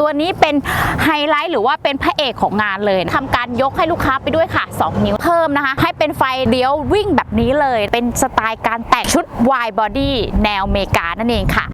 ตัวนี้เป็นไฮไลท์หรือว่าเป็นพระเอกของงานเลยทำการยกให้ลูกค้าไปด้วยค่ะ 2 นิ้วเพิ่มนะคะ ให้เป็นไฟเลี้ยววิ่งแบบนี้เลย เป็นสไตล์การแต่งชุดวายบอดี้แนวอเมริกานั่นเองค่ะ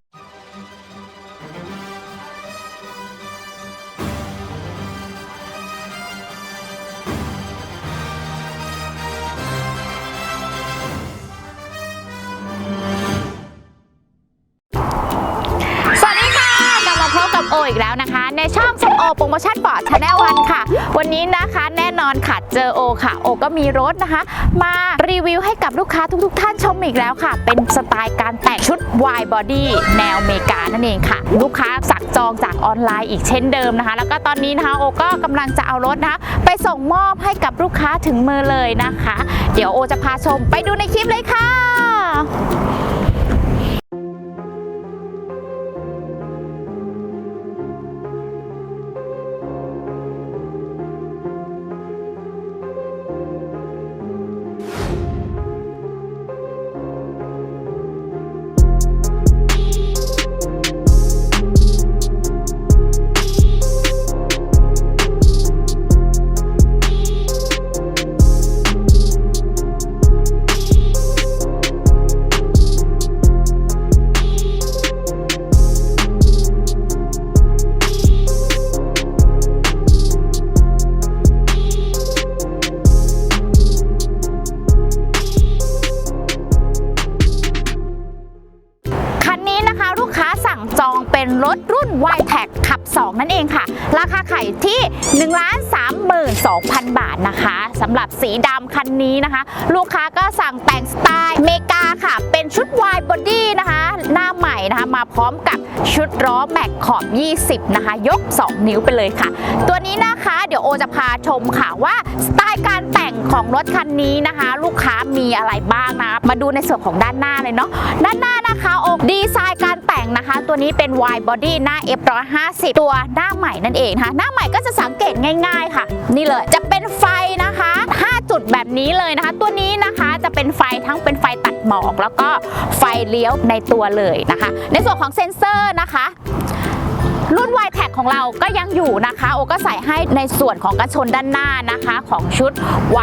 มโออีกแล้วนะคะ ในช่องสมโอโปรโมชั่นปอร์ตชาแนลวันค่ะ วันนี้นะคะแน่นอนค่ะเจอโอค่ะ โอก็มีรถนะคะ มารีวิวให้กับลูกค้าทุกๆท่านชมอีกแล้วค่ะ เป็นสไตล์การแต่งชุด wide body แนวเมกานั่นเองค่ะ ลูกค้าสั่งจองจากออนไลน์อีกเช่นเดิมนะคะ แล้วก็ตอนนี้นะคะโอก็กำลังจะเอารถนะคะไปส่งมอบให้กับลูกค้าถึงมือเลยนะคะ เดี๋ยวโอจะพาชมไปดูในคลิปเลยค่ะ 2 นั่นเองค่ะ ราคาไข่ที่ 1 3 2 0 0 0 บาทนะคะสำหรับสีดำคันนี้นะคะ ลูกค้าก็สั่งแต่งสไตล์เมกาค่ะ เป็นชุด wide body นะคะ หน้าใหม่นะคะมาพร้อมกับชุดล้อแม็กขอบ 20 นะคะ ยก 2 นิ้วไปเลยค่ะ ตัวนี้นะคะเดี๋ยวโอจะพาชมค่ะว่าสไตล์การแต่งของรถคันนี้นะคะ ลูกค้ามีอะไรบ้างนะมาดูในส่วนของด้านหน้าเลยเนาะด้านหน้านะคะโอดีไซน์การแต่งนะคะ ตัวนี้เป็น wide body หน้า F150 ตัวหน้าใหม่นั่นเองนะคะหน้าใหม่ก็จะสังเกตง่าย ๆค่ะ นี่เลยจะเป็นไฟนะคะ 5 จุดแบบนี้เลยนะคะ ตัวนี้นะคะจะเป็นไฟทั้งเป็นไฟตัดหมอก แล้วก็ไฟเลี้ยวในตัวเลยนะคะ ในส่วนของเซ็นเซอร์นะคะรุ่น y t e c ของเราก็ยังอยู่นะคะ โอก็ใส่ให้ในส่วนของกระชนด้านหน้านะคะ ของชุด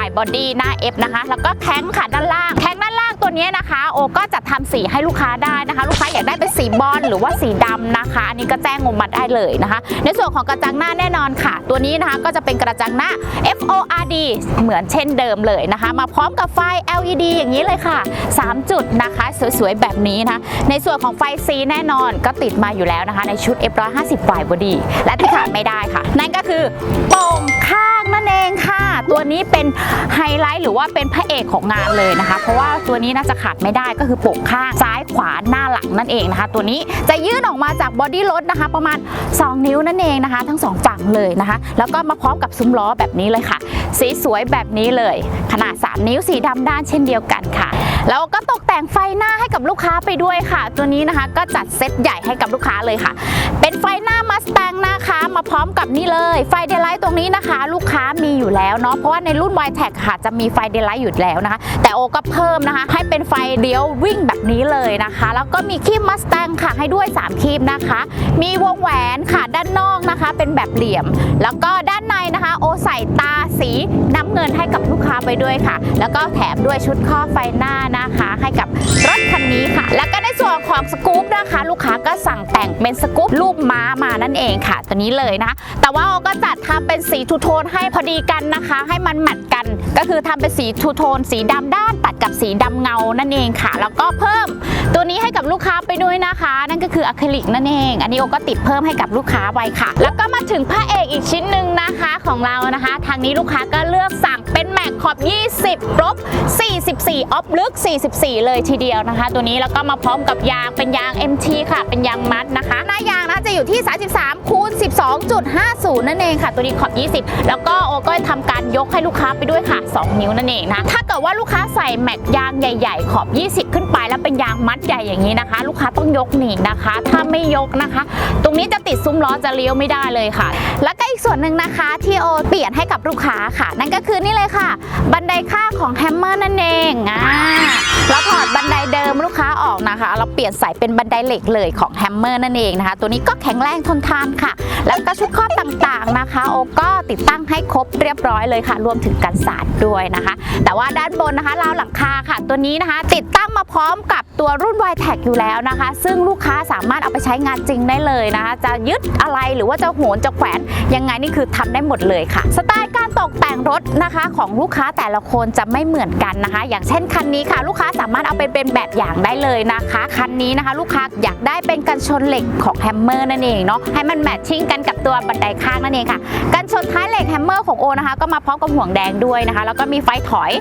y body หน้า F นะคะ แล้วก็แข้งค่ะด้านล่างแข้งด้านล่าง นี้นะคะโอก็จะทำสีให้ลูกค้าได้นะคะ ลูกค้าอยากได้เป็นสีบอลหรือว่าสีดำนะคะ อันนี้ก็แจ้งงมาได้เลยนะคะ ในส่วนของกระจังหน้าแน่นอนค่ะ ตัวนี้นะคะก็จะเป็นกระจังหน้า FORD เหมือนเช่นเดิมเลยนะคะ มาพร้อมกับไฟ LED อย่างนี้เลยค่ะ 3 จุดนะคะ สวยๆ แบบนี้นะะในส่วนของไฟ C แน่นอนก็ติดมาอยู่แล้วนะคะ ในชุด F150 y body และที่ขาดไม่ได้ค่ะ นั่นก็คือโป่งข้า นั่นเองค่ะ ตัวนี้เป็นไฮไลท์หรือว่าเป็นพระเอกของงานเลยนะคะ เพราะว่าตัวนี้น่าจะขาดไม่ได้ก็คือปกข้างซ้ายขวาหน้าหลังนั่นเองนะคะ ตัวนี้จะยื่นออกมาจากบอดี้รถนะคะ ประมาณ 2 นิ้วนั่นเองนะคะ ทั้งสองฝั่งเลยนะคะ แล้วก็มาพร้อมกับซุ้มล้อแบบนี้เลยค่ะ สีสวยแบบนี้เลย ขนาด 3 นิ้วสีดำด้านเช่นเดียวกันค่ะ แล้วก็ตกแต่งไฟหน้าให้กับลูกค้าไปด้วยค่ะ ตัวนี้นะคะก็จัดเซตใหญ่ให้กับลูกค้าเลยค่ะ เป็นไฟหน้ามาส t ตงนะคะ มาพร้อมกับนี่เลยไฟเดลไลท์ตรงนี้นะคะ ลูกค้ามีอยู่แล้วเนาะเพราะว่าในรุ่น y t e c ค่ะจะมีไฟเดลไลท์อยู่แล้วนะคะ แต่โอก็เพิ่มนะคะ ให้เป็นไฟเลี้ยววิ่งแบบนี้เลยนะคะ แล้วก็มีคีบมาส t ตงค่ะให้ด้วย 3 คีบนะคะ มีวงแหวนค่ะด้านนอกนะคะ เป็นแบบเหลี่ยม แล้วก็ด้านในนะคะ โอใส่ตาสีน้ำเงินให้กับลูกค้าไปด้วยค่ะ แล้วก็แถมด้วยชุดข้อไฟหน้านะคะให้กับรถคันนี้ค่ะ แล้วก็ในส่วนของสกู๊ปนะคะ ลูกค้าก็สั่งแต่งเป็นสกู๊ปรูปม้ามานั่นเองค่ะ ตัวนี้เลยนะ แต่ว่าโอก็จัดทำเป็นสีทูโทนให้พอดีกันนะคะ ให้มันแมทกัน ก็คือทำเป็นสีทูโทน สีดำด้านตัดกับสีดำเงานั่นเองค่ะ แล้วก็เพิ่มตัวนี้ให้กับลูกค้าไปด้วยนะคะ นั่นก็คืออะคริลิกนั่นเอง อันนี้โอก็ติดเพิ่มให้กับลูกค้าไว้ค่ะ แล้วก็มาถึงพระเอกอีกชิ้นหนึ่งนะคะของเรานะคะ ทางนี้ลูกค้าก็เลือกสั่งเป็นแม็กขอบ 20ลบ44ออฟลึก44 เลยทีเดียวนะคะ ตัวนี้แล้วก็มาพร้อมกับยางเป็นยาง MT ค่ะ เป็นยางมัดนะคะ หน้ายางนะจะอยู่ที่ 33คูณ12.50 นั่นเองค่ะ ตัวนี้ขอบ 20 แล้วก็โอก็ทำการยกให้ลูกค้าไปด้วยค่ะ 2 นิ้วนั่นเองนะ ถ้าเกิดว่าลูกค้าใส่แม็กยางใหญ่ ๆ ขอบ 20 ขึ้นไปแล้วเป็นยางมัดใหญ่อย่างนี้นะคะ ลูกค้าต้องยกหนีนะคะ ถ้าไม่ยกนะคะ ตรงนี้จะติดซุ้มล้อจะเลี้ยวไม่ได้เลยค่ะ แล้วก็อีกส่วนหนึ่งนะคะที่โอเปลี่ยนให้กับลูกค้าค่ะ นั่นก็คือนี่เลยค่ะ บันไดข้าของแฮมเมอร์นั่นเองอ่า อกนะคะ เราเปลี่ยนใส่เป็นบันไดเหล็กเลยของแฮมเมอร์นั่นเองนะคะ ตัวนี้ก็แข็งแรงทนทานค่ะ แล้วก็ชุดครอบต่างๆนะคะ โอก็ติดตั้งให้ครบเรียบร้อยเลยค่ะ รวมถึงกันสาดด้วยนะคะ แต่ว่าด้านบนนะคะราวหลังคาค่ะ ตัวนี้นะคะ ติดตั้งมาพร้อมกับตัวรุ่น y t e c อยู่แล้วนะคะ ซึ่งลูกค้าสามารถเอาไปใช้งานจริงได้เลยนะคะ จะยึดอะไรหรือว่าจะโหนจะแขวนยังไงนี่คือทำได้หมดเลยค่ะสไตล์ ตกแต่งรถนะคะของลูกค้าแต่ละคนจะไม่เหมือนกันนะคะ อย่างเช่นคันนี้ค่ะ ลูกค้าสามารถเอาไปเป็นแบบอย่างได้เลยนะคะ คันนี้นะคะ ลูกค้าอยากได้เป็นกันชนเหล็กของแฮมเมอร์นั่นเองเนาะให้มันแมทชิ่งกันกับตัวบันไดข้างนั่นเองค่ะกันชนท้าย แฮมเมอร์ของโอนะคะ ก็มาพร้อมกับห่วงแดงด้วยนะคะ แล้วก็มีไฟถอย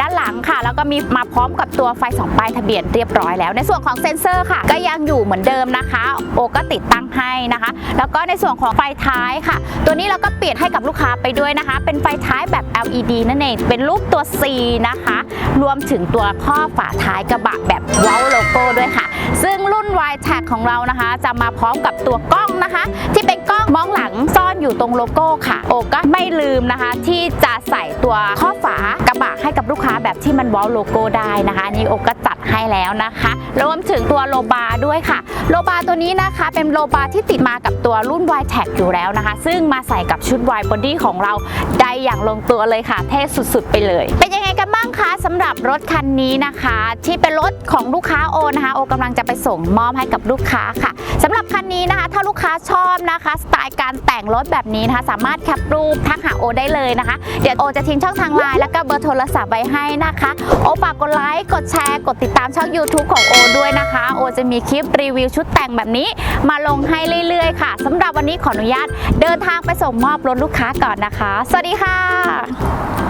ด้านหลังค่ะ แล้วก็มีมาพร้อมกับตัวไฟสองป้ายทะเบียนเรียบร้อยแล้ว ในส่วนของเซ็นเซอร์ค่ะ ก็ยังอยู่เหมือนเดิมนะคะ โอก็ติดตั้งให้นะคะ แล้วก็ในส่วนของไฟท้ายค่ะ ตัวนี้เราก็เปลี่ยนให้กับลูกค้าไปด้วยนะคะ เป็นไฟท้ายแบบ LED นั่นเอง เป็นรูปตัว C นะคะ รวมถึงตัวข้อฝาท้ายกระบะแบบว้าโลโก้ด้วยค่ะ ซึ่งรุ่น y t a g ของเรานะคะ จะมาพร้อมกับตัวกล้องนะคะ ที่เป็นกล้องมองหลังซ อยู่ตรงโลโก้ค่ะ โอก็ไม่ลืมนะคะ ที่จะใส่ตัวข้อฝากระบะให้กับลูกค้าแบบที่มันว้าโลโก้ได้นะคะนี่โอก็จัดให้แล้วนะคะ รวมถึงตัวโลบาร์ด้วยค่ะ โลบาร์ตัวนี้นะคะเป็นโลบาร์ที่ติดมากับตัวรุ่น y t a g อยู่แล้วนะคะ ซึ่งมาใส่กับชุด y body ของเราได้อย่างลงตัวเลยค่ะ เท่สุดๆไปเลย เป็นยังไงกันบ้าง คะสำหรับรถคันนี้นะคะ ที่เป็นรถของลูกค้าโอนะคะโอกำลังจะไปส่งมอบให้กับลูกค้าค่ะสำหรับคันนี้นะคะ ถ้าลูกค้าชอบนะคะ สไตล์การแต่งรถแบบนี้นะคะ สามารถแคปรูปทักหาโอได้เลยนะคะ เดี๋ยวโอจะทิ้งช่องทางไลน์แล้วก็เบอร์โทรศัพท์ไว้ให้นะคะ โอฝากกดไลค์กดแชร์ กดติดตามช่อง YouTube ของโอด้วยนะคะ โอจะมีคลิปรีวิวชุดแต่งแบบนี้ มาลงให้เรื่อย ๆ ค่ะสำหรับวันนี้ขออนุญาตเดินทางไปส่งมอบรถลูกค้าก่อนนะคะ สวัสดีค่ะ